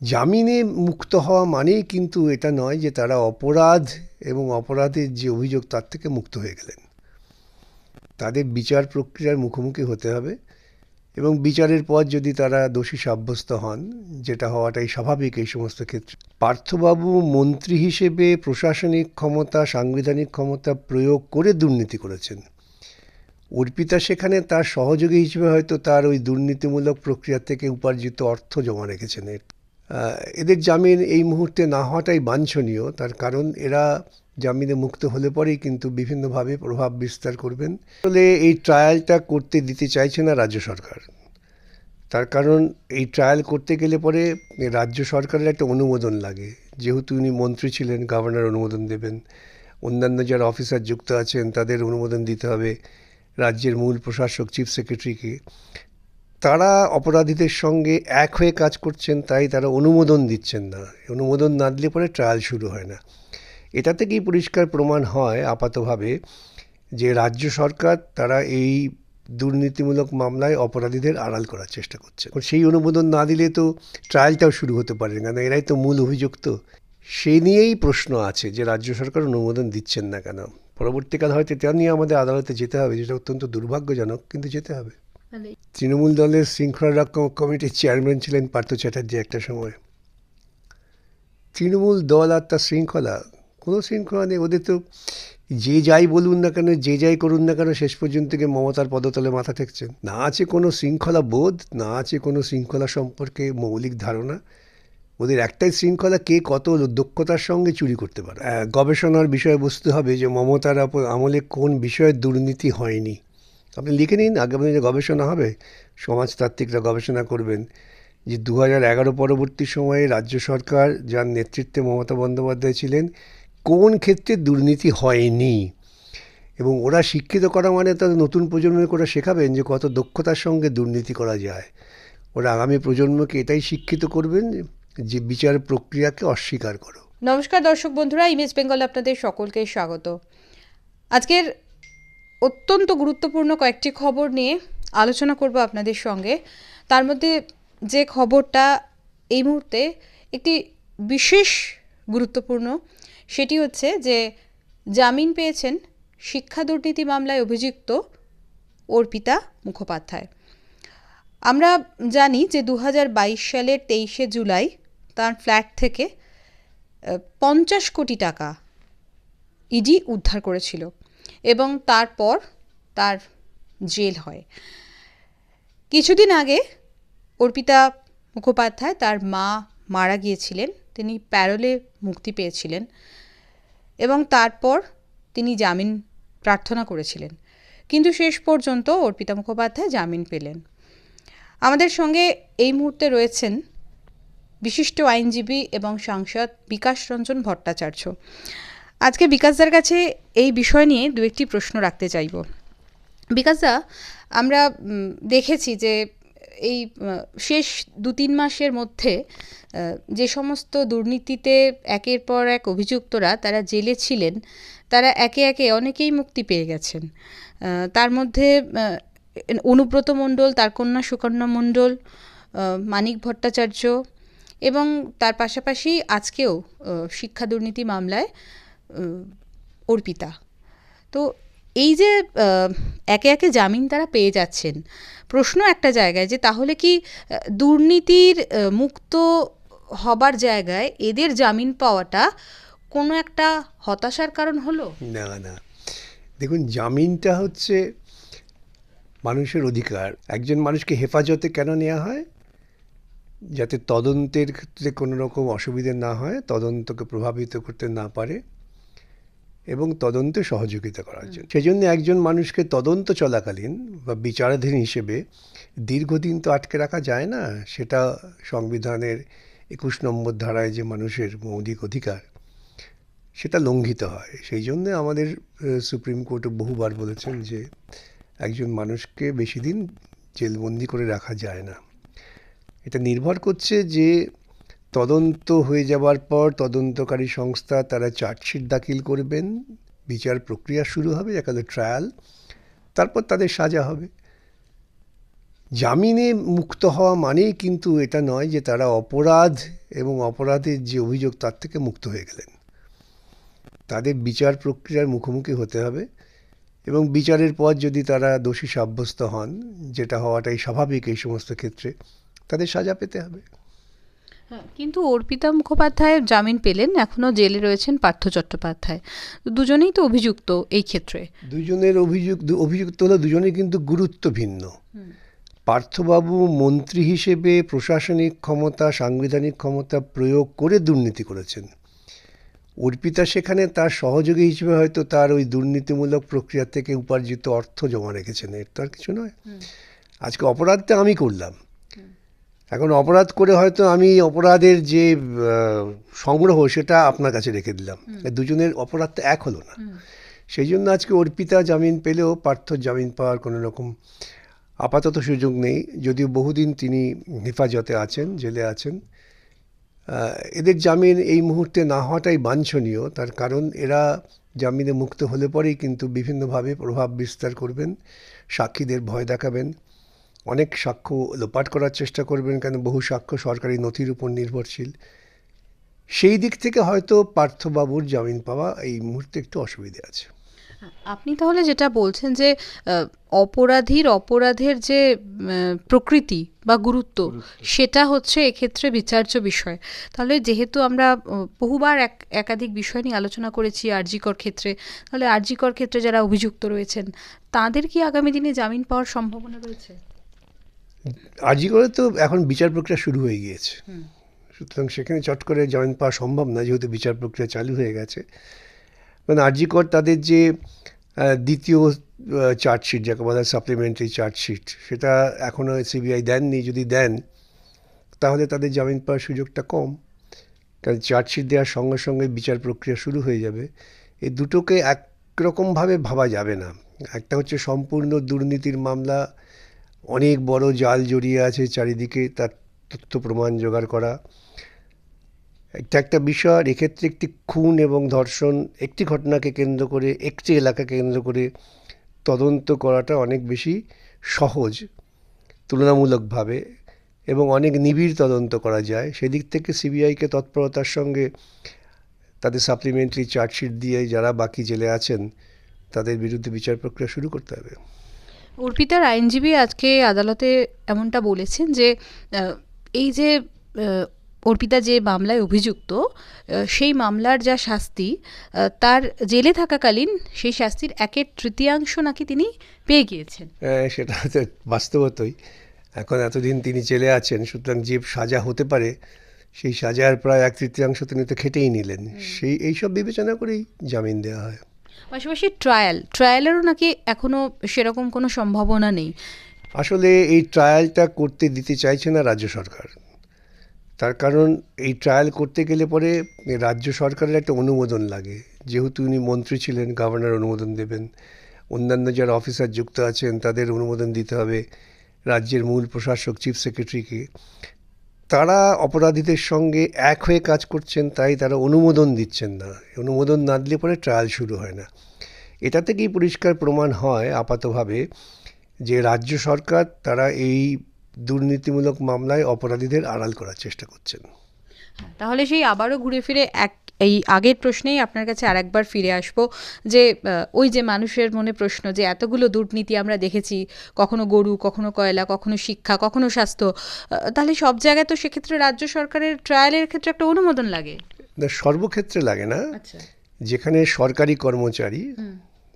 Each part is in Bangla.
জামিনে মুক্ত হওয়া মানেই কিন্তু এটা নয় যে তারা অপরাধ এবং অপরাধের যে অভিযোগ তার থেকে মুক্ত হয়ে গেলেন। তাদের বিচার প্রক্রিয়ার মুখোমুখি হতে হবে এবং বিচারের পর যদি তারা দোষী সাব্যস্ত হন, যেটা হওয়াটাই স্বাভাবিক এই সমস্ত ক্ষেত্রে। পার্থবাবু মন্ত্রী হিসেবে প্রশাসনিক ক্ষমতা, সাংবিধানিক ক্ষমতা প্রয়োগ করে দুর্নীতি করেছেন। অর্পিতা সেখানে তার সহযোগী হিসেবে হয়তো তার ওই দুর্নীতিমূলক প্রক্রিয়া থেকে উপার্জিত অর্থ জমা রেখেছেন। এদের জামিন এই মুহূর্তে না হওয়াটাই বাঞ্ছনীয়। তার কারণ এরা জামিনে মুক্ত হলে পরেই কিন্তু বিভিন্নভাবে প্রভাব বিস্তার করবেন। আসলে এই ট্রায়ালটা করতে দিতে চাইছে না রাজ্য সরকার। তার কারণ এই ট্রায়াল করতে গেলে পরে রাজ্য সরকারের একটা অনুমোদন লাগে। যেহেতু উনি মন্ত্রী ছিলেন, গভর্নর অনুমোদন দেবেন। অন্যান্য যারা অফিসার যুক্ত আছেন, তাদের অনুমোদন দিতে হবে রাজ্যের মূল প্রশাসক, চিফ সেক্রেটারিকে। তারা অপরাধীদের সঙ্গে এক হয়ে কাজ করছেন, তাই তারা অনুমোদন দিচ্ছেন না। অনুমোদন না দিলে পরে ট্রায়াল শুরু হয় না। এটা থেকেই পরিষ্কার প্রমাণ হয় আপাতভাবে যে রাজ্য সরকার তারা এই দুর্নীতিমূলক মামলায় অপরাধীদের আড়াল করার চেষ্টা করছে। সেই অনুমোদন না দিলে তো ট্রায়ালটাও শুরু হতে পারে না, কারণ এরাই তো মূল অভিযুক্ত সেই নিয়েই প্রশ্ন আছে যে রাজ্য সরকার অনুমোদন দিচ্ছেন না কেন? পরবর্তীকাল হয়তো এটা নিয়ে আমাদের আদালতে যেতে হবে, যেটা অত্যন্ত দুর্ভাগ্যজনক, কিন্তু যেতে হবে। তৃণমূল দলের শৃঙ্খলা রক্ষা কমিটির চেয়ারম্যান ছিলেন পার্থ চ্যাটার্জি একটা সময়। তৃণমূল দল আর তার শৃঙ্খলা, কোনো শৃঙ্খলা নেই। ওদের তো যে যাই বলুন না কেন, যে যাই করুন না কেন, শেষ পর্যন্ত গিয়ে মমতার পদতলে মাথা ঠেকছেন না আছে কোনো শৃঙ্খলা বোধ, না আছে কোনো শৃঙ্খলা সম্পর্কে মৌলিক ধারণা। ওদের একটাই শৃঙ্খলা, কে কত দক্ষতার সঙ্গে চুরি করতে পারে। গবেষণার বিষয়বস্তু হবে যে মমতার আমলে কোন বিষয়ে দুর্নীতি হয়নি। আপনি লিখে নিন, আগামী দিনে গবেষণা হবে। সমাজতাত্ত্বিকরা গবেষণা করবেন যে দু এগারো পরবর্তী সময়ে রাজ্য সরকার যার নেতৃত্বে মমতা বন্দ্যোপাধ্যায় ছিলেন, কোন ক্ষেত্রে দুর্নীতি হয়নি? এবং ওরা শিক্ষিত করা মানে তাদের নতুন প্রজন্মকে ওরা শেখাবেন যে কত দক্ষতার সঙ্গে দুর্নীতি করা যায়। ওরা আগামী প্রজন্মকে এটাই শিক্ষিত করবেন যে বিচার প্রক্রিয়াকে অস্বীকার করো। নমস্কার দর্শক বন্ধুরা, ইমেজ বেঙ্গল আপনাদের সকলকে স্বাগত। আজকের অত্যন্ত গুরুত্বপূর্ণ কয়েকটি খবর নিয়ে আলোচনা করব আপনাদের সঙ্গে। তার মধ্যে যে খবরটা এই মুহূর্তে একটি বিশেষ গুরুত্বপূর্ণ, সেটি হচ্ছে যে জামিন পেয়েছেন শিক্ষা দুর্নীতি মামলায় অভিযুক্ত অর্পিতা মুখোপাধ্যায়। আমরা জানি যে দু হাজার বাইশ সালের তেইশে জুলাই তার ফ্ল্যাট থেকে পঞ্চাশ কোটি টাকা ইডি উদ্ধার করেছিল। এবং তারপর তার জেল হয়। কিছুদিন আগে অর্পিতা মুখোপাধ্যায় তার মা মারা গিয়েছিলেন। তিনি প্যারোলে মুক্তি পেয়েছিলেন এবং তারপর তিনি জামিন প্রার্থনা করেছিলেন। কিন্তু শেষ পর্যন্ত অর্পিতা মুখোপাধ্যায় জামিন পেলেন। আমাদের সঙ্গে এই মুহূর্তে রয়েছেন বিশিষ্ট আইনজীবী এবং সাংসদ বিকাশ রঞ্জন ভট্টাচার্য। আজকে বিকাশদার কাছে এই বিষয় নিয়ে দু একটি প্রশ্ন রাখতে চাইব। বিকাশদা, আমরা দেখেছি যে এই শেষ দু তিন মাসের মধ্যে যে সমস্ত দুর্নীতিতে একের পর এক অভিযুক্তরা তারা জেলে ছিলেন, তারা একে একে অনেকেই মুক্তি পেয়ে গেছেন। তার মধ্যে অনুব্রত মণ্ডল, তার কন্যা সুকন্যা মণ্ডল মানিক ভট্টাচার্য এবং তার পাশাপাশি আজকেও শিক্ষা দুর্নীতি মামলায় অর্পিতা। তো এই যে একে একে জামিন তারা পেয়ে যাচ্ছেন, প্রশ্ন একটা জায়গায় যে তাহলে কি দুর্নীতির মুক্ত হবার জায়গায় এদের জামিন পাওয়াটা কোনো একটা হতাশার কারণ হলো? না না। দেখুন, জামিনটা হচ্ছে মানুষের অধিকার। একজন মানুষকে হেফাজতে কেন নেওয়া হয়? যাতে তদন্তের ক্ষেত্রে কোনো রকম অসুবিধে না হয়, তদন্তকে প্রভাবিত করতে না পারে। এবং তদন্তে সহযোগিতা করার জন্য। সেজন্য একজন মানুষকে তদন্ত চলাকালীন বা বিচারাধীন হিসেবে দীর্ঘদিন তো আটকে রাখা যায় না। সেটা সংবিধানের একুশ নম্বর ধারায় যে মানুষের মৌলিক অধিকার সেটা লঙ্ঘিত হয়। সেই জন্যে আমাদের সুপ্রিম কোর্টও বহুবার বলেছেন যে একজন মানুষকে বেশি দিন জেলবন্দি করে রাখা যায় না। এটা নির্ভর করছে যে তদন্ত হয়ে যাওয়ার পর তদন্তকারী সংস্থা তারা চার্জশিট দাখিল করবেন। বিচার প্রক্রিয়া শুরু হবে একালে ট্রায়াল। তারপর তাদের সাজা হবে। জামিনে মুক্ত হওয়া মানেই কিন্তু এটা নয় যে তারা অপরাধ এবং অপরাধের যে অভিযোগ তার থেকে মুক্ত হয়ে গেলেন। তাদের বিচার প্রক্রিয়ার মুখোমুখি হতে হবে এবং বিচারের পর যদি তারা দোষী সাব্যস্ত হন, যেটা হওয়াটাই স্বাভাবিক এই সমস্ত ক্ষেত্রে, তাদের সাজা পেতে হবে। কিন্তু অর্পিতা মুখোপাধ্যায় জামিন পেলেন এখনও জেলে রয়েছেন পার্থ চট্টোপাধ্যায়। তো দুজনেই তো অভিযুক্ত এই ক্ষেত্রে। দুজনের অভিযোগ দু- অভিযুক্ত হলো দুজনেই কিন্তু গুরুত্ব ভিন্ন। পার্থবাবু মন্ত্রী হিসেবে প্রশাসনিক ক্ষমতা সাংবিধানিক ক্ষমতা প্রয়োগ করে দুর্নীতি করেছেন। অর্পিতা সেখানে তার সহযোগী হিসেবে হয়তো তার ওই দুর্নীতিমূলক প্রক্রিয়া থেকে উপার্জিত অর্থ জমা রেখেছেন এর তো আর কিছু নয়। আজকে অপরাধটা আমি করলাম। এখন অপরাধ করে হয়তো আমি অপরাধের যে সংগ্রহ সেটা আপনার কাছে রেখে দিলাম। দুজনের অপরাধটা এক হলো না। সেই জন্য আজকে অর্পিতা জামিন পেলেও পার্থ জামিন পাওয়ার কোনো রকম আপাতত সুযোগ নেই। যদিও বহুদিন তিনি হেফাজতে আছেন জেলে আছেন। এদের জামিন এই মুহূর্তে না হওয়াটাই বাঞ্ছনীয়। তার কারণ এরা জামিনে মুক্ত হলে পরেই কিন্তু বিভিন্নভাবে প্রভাব বিস্তার করবেন সাক্ষীদের ভয় দেখাবেন। অনেক সাক্ষ্য লোপাট করার চেষ্টা করবেন কেন? বহু সাক্ষ্য সরকারি নথির উপর নির্ভরশীল। সেই দিক থেকে হয়তো পার্থবাবুর জামিন পাওয়া এই মুহূর্তে একটু অসুবিধে আছে। আপনি তাহলে যেটা বলছেন যে অপরাধীর অপরাধের যে প্রকৃতি বা গুরুত্ব সেটা হচ্ছে এক্ষেত্রে বিচার্য বিষয়। তাহলে যেহেতু আমরা বহুবার এক একাধিক বিষয় নিয়ে আলোচনা করেছি আরজিকর ক্ষেত্রে তাহলে আরজিকর ক্ষেত্রে যারা অভিযুক্ত রয়েছেন তাদের কি আগামী দিনে জামিন পাওয়ার সম্ভাবনা রয়েছে? আজই করে তো এখন বিচার প্রক্রিয়া শুরু হয়ে গিয়েছে। সুতরাং সেখানে চট করে জয়েন পাওয়া সম্ভব না যেহেতু বিচার প্রক্রিয়া চালু হয়ে গেছে। মানে আরজিকর তাদের যে দ্বিতীয় চার্জশিট যাকে বলা হয় সাপ্লিমেন্টারি চার্জশিট সেটা এখনও সিবিআই দেননি। যদি দেন তাহলে তাদের জামিন পাওয়ার সুযোগটা কম। কারণ চার্জশিট দেওয়ার সঙ্গে সঙ্গে বিচার প্রক্রিয়া শুরু হয়ে যাবে। এই দুটোকে একরকমভাবে ভাবা যাবে না। একটা হচ্ছে সম্পূর্ণ দুর্নীতির মামলা অনেক বড় জাল জড়িয়ে আছে চারিদিকে, তার তথ্য প্রমাণ জোগাড় করা। একটা একটা বিষয়, এক্ষেত্রে একটি খুন এবং ধর্ষণ, একটি ঘটনাকে কেন্দ্র করে, একটি এলাকাকে কেন্দ্র করে তদন্ত করাটা অনেক বেশি সহজ, তুলনামূলকভাবে এবং অনেক নিবিড় তদন্ত করা যায়। সেদিক থেকে সিবিআইকে তৎপরতার সঙ্গে তাদের সাপ্লিমেন্টারি চার্জশিট দিয়ে যারা বাকি জেলে আছেন, তাদের বিরুদ্ধে বিচার প্রক্রিয়া শুরু করতে হবে। অর্পিতার আইনজীবী আজকে আদালতে এমনটা বলেছেন যে এই যে অর্পিতা যে মামলায় অভিযুক্ত সেই মামলার যা শাস্তি তার জেলে থাকাকালীন সেই শাস্তির একের তৃতীয়াংশ নাকি তিনি পেয়ে গিয়েছেন। হ্যাঁ, সেটা তো বাস্তবতই। এখন এতদিন তিনি জেলে আছেন সুতরাং যে সাজা হতে পারে সেই সাজার প্রায় এক তৃতীয়াংশ তিনি তো খেটেই নিলেন। সেই এইসব বিবেচনা করেই জামিন দেওয়া হয়। পাশাপাশি ট্রায়াল ট্রায়ালেরও নাকি এখনও সেরকম কোনো সম্ভাবনা নেই। আসলে এই ট্রায়ালটা করতে দিতে চাইছে না রাজ্য সরকার। তার কারণ এই ট্রায়াল করতে গেলে পরে রাজ্য সরকারের একটা অনুমোদন লাগে। যেহেতু উনি মন্ত্রী ছিলেন গভর্নর অনুমোদন দেবেন। অন্যান্য যারা অফিসার যুক্ত আছেন, তাদের অনুমোদন দিতে হবে রাজ্যের মূল প্রশাসক চিফ সেক্রেটারিকে তারা অপরাধীদের সঙ্গে এক হয়ে কাজ করছেন, তাই তারা অনুমোদন দিচ্ছেন না। অনুমোদন না দিলে পরে ট্রায়াল শুরু হয় না। এটা থেকেই পরিষ্কার প্রমাণ হয় আপাতভাবে যে রাজ্য সরকার তারা এই দুর্নীতিমূলক মামলায় অপরাধীদের আড়াল করার চেষ্টা করছেন। তাহলে সেই আবারও ঘুরে ফিরে এক এই আগের প্রশ্নেই আপনার কাছে আরেকবার ফিরে আসব যে ওই যে মানুষের মনে প্রশ্ন যে এতগুলো দুর্নীতি আমরা দেখেছি কখনো গরু কখনো কয়লা কখনো শিক্ষা কখনো স্বাস্থ্য তাহলে সব জায়গায় তো সেক্ষেত্রে রাজ্য সরকারের ট্রায়ালের ক্ষেত্রে একটা অনুমোদন লাগে। সর্বক্ষেত্রে লাগে না। আচ্ছা। যেখানে সরকারি কর্মচারী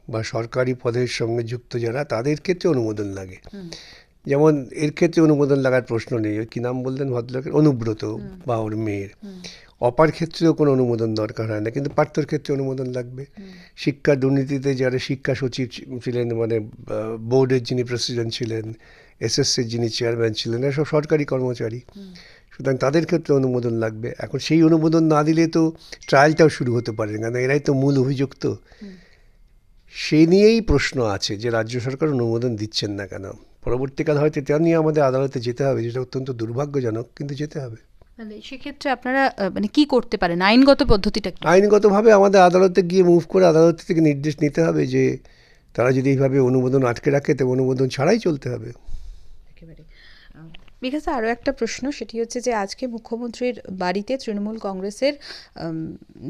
বা সরকারি পদের সঙ্গে যুক্ত যারা তাদের ক্ষেত্রে অনুমোদন লাগে। যেমন এর ক্ষেত্রে অনুমোদন লাগার প্রশ্ন নেই। কি নাম বললেন ভদ্রলোকের? অনুব্রত বা ওর মেয়ের। অপার ক্ষেত্রেও কোনো অনুমোদন দরকার হয় না কিন্তু পার্থর ক্ষেত্রে অনুমোদন লাগবে। শিক্ষা দুর্নীতিতে যারা শিক্ষা সচিব ছিলেন মানে বোর্ডের যিনি প্রেসিডেন্ট ছিলেন এসএসসির যিনি চেয়ারম্যান ছিলেন এসব সরকারি কর্মচারী। সুতরাং তাদের ক্ষেত্রে অনুমোদন লাগবে। এখন সেই অনুমোদন না দিলে তো ট্রায়ালটাও শুরু হতে পারে না এরাই তো মূল অভিযুক্ত। সেই নিয়েই প্রশ্ন আছে যে রাজ্য সরকার অনুমোদন দিচ্ছেন না কেন? পরবর্তীকাল হয়তো এটা নিয়ে আমাদের আদালতে যেতে হবে যেটা অত্যন্ত দুর্ভাগ্যজনক কিন্তু যেতে হবে। তাহলে সেক্ষেত্রে আপনারা মানে কি করতে পারেন? আইনগত পদ্ধতিটা আইনগতভাবে আমাদের আদালতে গিয়ে মুভ করে আদালত থেকে নির্দেশ নিতে হবে যে, তারা যদি এইভাবে অনুমোদন আটকে রাখে, তবে অনুমোদন ছাড়াই চলতে হবে। বিকাশে আরও একটা প্রশ্ন, সেটি হচ্ছে যে আজকে মুখ্যমন্ত্রীর বাড়িতে তৃণমূল কংগ্রেসের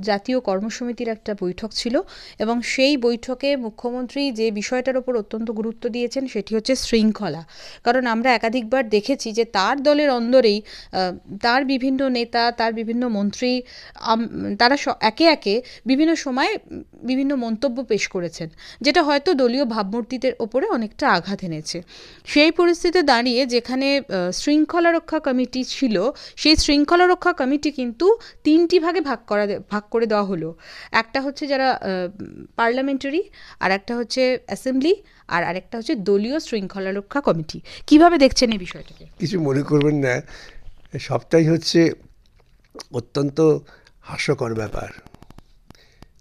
জাতীয় কর্মসমিতির একটা বৈঠক ছিল এবং সেই বৈঠকে মুখ্যমন্ত্রী যে বিষয়টার ওপর অত্যন্ত গুরুত্ব দিয়েছেন সেটি হচ্ছে শৃঙ্খলা। কারণ আমরা একাধিকবার দেখেছি যে তার দলের অন্দরেই তার বিভিন্ন নেতা, তার বিভিন্ন মন্ত্রী তারা একে একে বিভিন্ন সময় বিভিন্ন মন্তব্য পেশ করেছেন, যেটা হয়তো দলীয় ভাবমূর্তিদের ওপরে অনেকটা আঘাত এনেছে। সেই পরিস্থিতিতে দাঁড়িয়ে যেখানে শৃঙ্খলা রক্ষা কমিটি ছিল, সেই শৃঙ্খলা রক্ষা কমিটি কিন্তু তিনটি ভাগে ভাগ করা ভাগ করে দেওয়া হলো। একটা হচ্ছে যারা পার্লামেন্টারি, আর একটা হচ্ছে অ্যাসেম্বলি, আর আরেকটা হচ্ছে দলীয় শৃঙ্খলা রক্ষা কমিটি। কীভাবে দেখছেন এই বিষয়টাকে? কিছু মনে করবেন না, সবটাই হচ্ছে অত্যন্ত হাস্যকর ব্যাপার।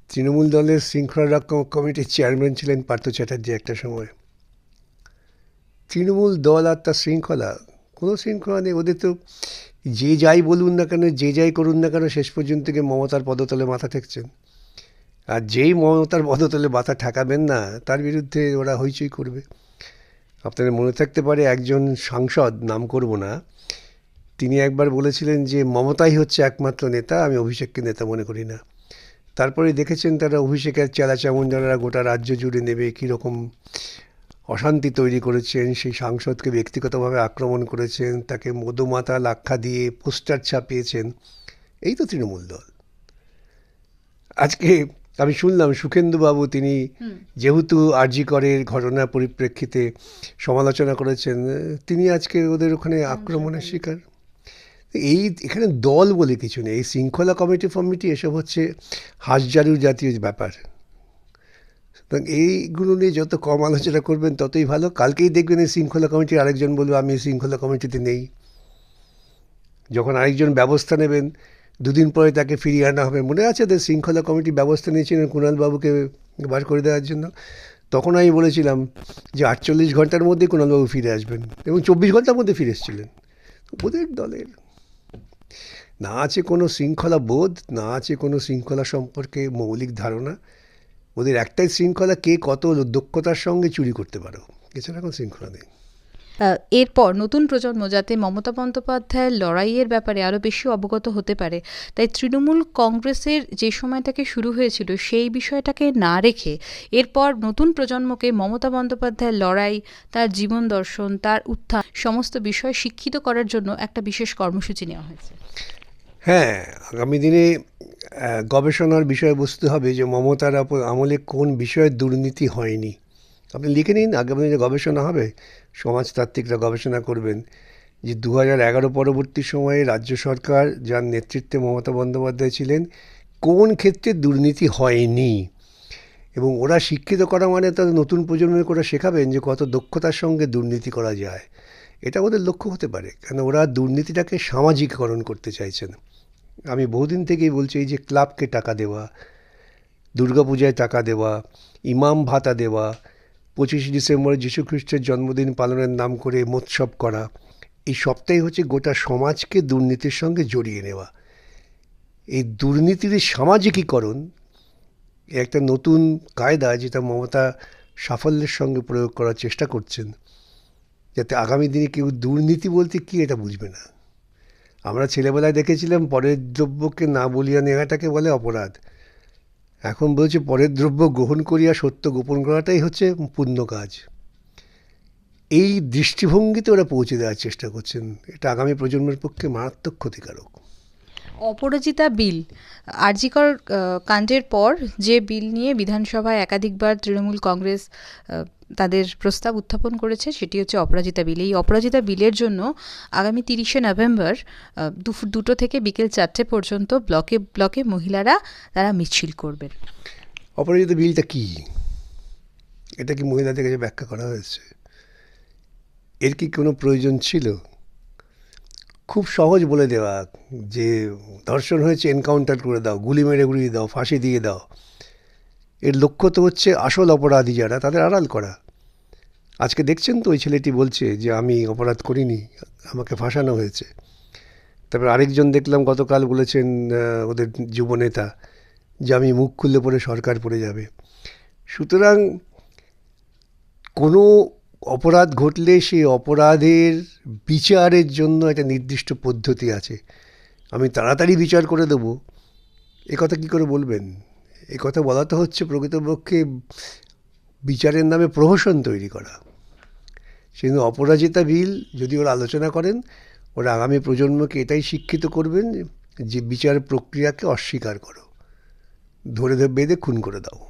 তৃণমূল দলের শৃঙ্খলা রক্ষা কমিটির চেয়ারম্যান ছিলেন পার্থ চ্যাটার্জি একটা সময়। তৃণমূল দল আর তার শৃঙ্খলা কোনো শৃঙ্খলা নেই। ওদের তো যে যাই বলুন না কেন, যে যাই করুন না কেন, শেষ পর্যন্ত গিয়ে মমতার পদতলে মাথা ঠেকছেন। আর যেই মমতার পদতলে মাথা ঠেকাবেন না, তার বিরুদ্ধে ওরা হইচই করবে। আপনাদের মনে থাকতে পারে একজন সাংসদ, নাম করব না, তিনি একবার বলেছিলেন যে মমতাই হচ্ছে একমাত্র নেতা, আমি অভিষেককে নেতা মনে করি না। তারপরে দেখেছেন তারা অভিষেকের চেলা চামুন্ডারা গোটা রাজ্য জুড়ে নেবে, কীরকম অশান্তি তৈরি করেছেন সেই সাংসদকে ব্যক্তিগতভাবে আক্রমণ করেছেন তাকে মধুমাতা লাক্ষা দিয়ে পোস্টার ছাপিয়েছেন। এই তো তৃণমূল দল। আজকে আমি শুনলাম সুখেন্দুবাবু তিনি যেহেতু আরজি করের ঘটনার পরিপ্রেক্ষিতে সমালোচনা করেছেন তিনি আজকে ওদের ওখানে আক্রমণের শিকার। এই এখানে দল বলে কিছু নেই এই শৃঙ্খলা কমিটি ফমিটি এসব হচ্ছে হাসজারু জাতীয় ব্যাপার। সুতরাং এইগুলো নিয়ে যত কম আলোচনা করবেন, ততই ভালো। কালকেই দেখবেন এই শৃঙ্খলা কমিটির আরেকজন বলবে, আমি এই শৃঙ্খলা কমিটিতে নেই। যখন আরেকজন ব্যবস্থা নেবেন, দুদিন পরে তাকে ফিরিয়ে আনা হবে। মনে আছে তো শৃঙ্খলা কমিটি ব্যবস্থা নিয়েছিলেন কুণালবাবুকে বার করে দেওয়ার জন্য? তখন আমি বলেছিলাম যে আটচল্লিশ ঘণ্টার মধ্যে কুণালবাবু ফিরে আসবেন এবং চব্বিশ ঘণ্টার মধ্যে ফিরে এসেছিলেন। ওদের দলের। না আছে কোনো শৃঙ্খলা বোধ, না আছে কোনো শৃঙ্খলা সম্পর্কে মৌলিক ধারণা। ওদের একটাই শৃঙ্খলা কে কত দক্ষতার সঙ্গে চুরি করতে পারো। এছাড়া কোনো শৃঙ্খলা নেই। এরপর নতুন প্রজন্ম যাতে মমতা বন্দ্যোপাধ্যায়ের লড়াইয়ের ব্যাপারে আরও বেশি অবগত হতে পারে তাই তৃণমূল কংগ্রেসের যে সময় থেকে শুরু হয়েছিল সেই বিষয়টাকে না রেখে এরপর নতুন প্রজন্মকে মমতা বন্দ্যোপাধ্যায়ের লড়াই তার জীবন দর্শন তার উত্থান সমস্ত বিষয় শিক্ষিত করার জন্য একটা বিশেষ কর্মসূচি নেওয়া হয়েছে। হ্যাঁ আগামী দিনে গবেষণার বিষয়বস্তু হবে যে মমতার আমলে কোন বিষয়ে দুর্নীতি হয়নি। আপনি লিখে নিন, আগামী যে গবেষণা হবে, সমাজতাত্ত্বিকরা গবেষণা করবেন যে দু হাজার এগারো পরবর্তী সময়ে রাজ্য সরকার যার নেতৃত্বে মমতা বন্দ্যোপাধ্যায় ছিলেন, কোন ক্ষেত্রে দুর্নীতি হয়নি? এবং ওরা শিক্ষিত করা মানে তাদের নতুন প্রজন্মের করে শেখাবেন যে কত দক্ষতার সঙ্গে দুর্নীতি করা যায়। এটা ওদের লক্ষ্য হতে পারে, কেন ওরা দুর্নীতিটাকে সামাজিকীকরণ করতে চাইছেন। আমি বহুদিন থেকেই বলছি, এই যে ক্লাবকে টাকা দেওয়া দুর্গাপূজায় টাকা দেওয়া, ইমাম ভাতা দেওয়া, পঁচিশে ডিসেম্বরে খ্রিস্টের জন্মদিন পালনের নাম করে মোৎসব করা, এই সবটাই হচ্ছে গোটা সমাজকে দুর্নীতির সঙ্গে জড়িয়ে নেওয়া। এই দুর্নীতির সামাজিকীকরণ একটা নতুন কায়দা যেটা মমতা সাফল্যের সঙ্গে প্রয়োগ করার চেষ্টা করছেন, যাতে আগামী দিনে কেউ দুর্নীতি বলতে কি এটা বুঝবে না। আমরা ছেলেবেলায় দেখেছিলাম পরের দ্রব্যকে না বলিয়া নেওয়াটাকে বলে অপরাধ। এখন বলছে পরের দ্রব্য গ্রহণ করিয়া সত্য গোপন করাটাই হচ্ছে পূর্ণ কাজ। এই দৃষ্টিভঙ্গিতে ওরা পৌঁছে দেওয়ার চেষ্টা করছেন। এটা আগামী প্রজন্মের পক্ষে মারাত্মক ক্ষতিকারক। অপরাজিতা বিল, আরজিকর কাণ্ডের পর যে বিল নিয়ে বিধানসভায় একাধিকবার তৃণমূল কংগ্রেস তাদের প্রস্তাব উত্থাপন করেছে সেটি হচ্ছে অপরাজিতা বিল। এই অপরাজিতা বিলের জন্য আগামী তিরিশে নভেম্বর দুপুর দুটো থেকে বিকেল চারটে পর্যন্ত ব্লকে ব্লকে মহিলারা তারা মিছিল করবেন। অপরাজিত বিলটা কি? এটা কি মহিলাদের কাছে ব্যাখ্যা করা হয়েছে? এর কি কোনো প্রয়োজন ছিল? খুব সহজ বলে দেওয়া যে ধর্ষণ হয়েছে এনকাউন্টার করে দাও, গুলি মেরে গুলিয়ে দাও, ফাঁসি দিয়ে দাও। এর লক্ষ্য তো হচ্ছে আসল অপরাধী যারা, তাদের আড়াল করা। আজকে দেখছেন তো ওই ছেলেটি বলছে যে, আমি অপরাধ করিনি, আমাকে ফাঁসানো হয়েছে। তারপর আরেকজন দেখলাম, গতকাল বলেছেন ওদের যুবনেতা যে, আমি মুখ খুললে পরে সরকার পড়ে যাবে। সুতরাং কোনো অপরাধ ঘটলে সেই অপরাধের বিচারের জন্য একটা নির্দিষ্ট পদ্ধতি আছে। আমি তাড়াতাড়ি বিচার করে দেবো। এ কথা কী করে বলবেন? এ কথা বলা তো হচ্ছে প্রকৃতপক্ষে বিচারের নামে প্রহসন তৈরি করা। সেই অপরাজিতা বিল, যদি ওরা আলোচনা করেন, ওরা আগামী প্রজন্মকে এটাই শিক্ষিত করবেন যে বিচার প্রক্রিয়াকে অস্বীকার করো। ধরে ধরে বেঁধে খুন করে দাও।